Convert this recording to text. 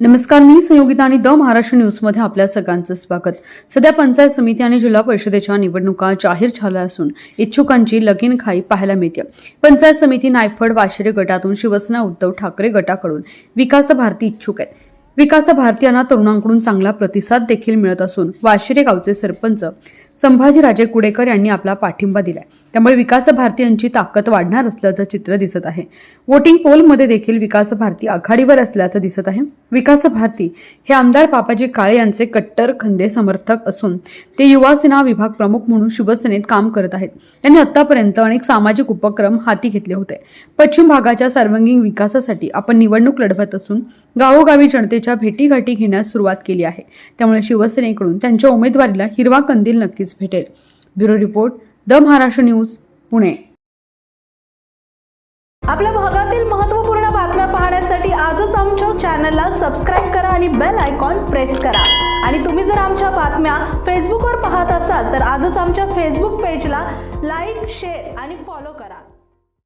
नमस्कार मी संयोगिता आणि द महाराष्ट्र न्यूजमध्ये आपल्या सगळ्यांचं स्वागत. सध्या पंचायत समिती आणि जिल्हा परिषदेच्या निवडणुका जाहीर झाल्या असून इच्छुकांची लगीन खाई पाहायला मिळते. पंचायत समिती नायफड वाशिरे गटातून शिवसेना उद्धव ठाकरे गटाकडून विकास भारती इच्छुक आहेत. विकास भारती यांना तरुणांकडून चांगला प्रतिसाद देखील मिळत असून वाशिरे गावचे सरपंच संभाजीराजे कुडेकर यांनी आपला पाठिंबा दिलाय. त्यामुळे विकास भारती यांची ताकद वाढणार असल्याचं चित्र दिसत आहे. वोटिंग पोलमध्ये देखील विकास भारती आघाडीवर असल्याचं दिसत आहे. विकास भारती हे आमदार पापाजी काळे यांचे कट्टर खंदे समर्थक असून ते युवासेना विभाग प्रमुख म्हणून शिवसेनेत काम करत आहेत. त्यांनी आतापर्यंत अनेक सामाजिक उपक्रम हाती घेतले होते. पश्चिम भागाच्या सर्वांगीण विकासासाठी आपण निवडणूक लढवत असून गावोगावी जनतेच्या भेटीगाठी घेण्यास सुरुवात केली आहे. त्यामुळे शिवसेनेकडून त्यांच्या उमेदवारीला हिरवा कंदील नक्की नक्कीच भेटेल. Bureau report the Maharashtra news Pune. आपल्या भागातील महत्त्वपूर्ण बातम्या पाहण्यासाठी आजच आमच्या चॅनलला सबस्क्राईब करा आणि बेल आयकॉन प्रेस करा. आणि तुम्ही जर आमच्या बातम्या फेसबुकवर पाहत असाल तर आजच आमच्या फेसबुक पेजला लाईक शेअर आणि फॉलो करा.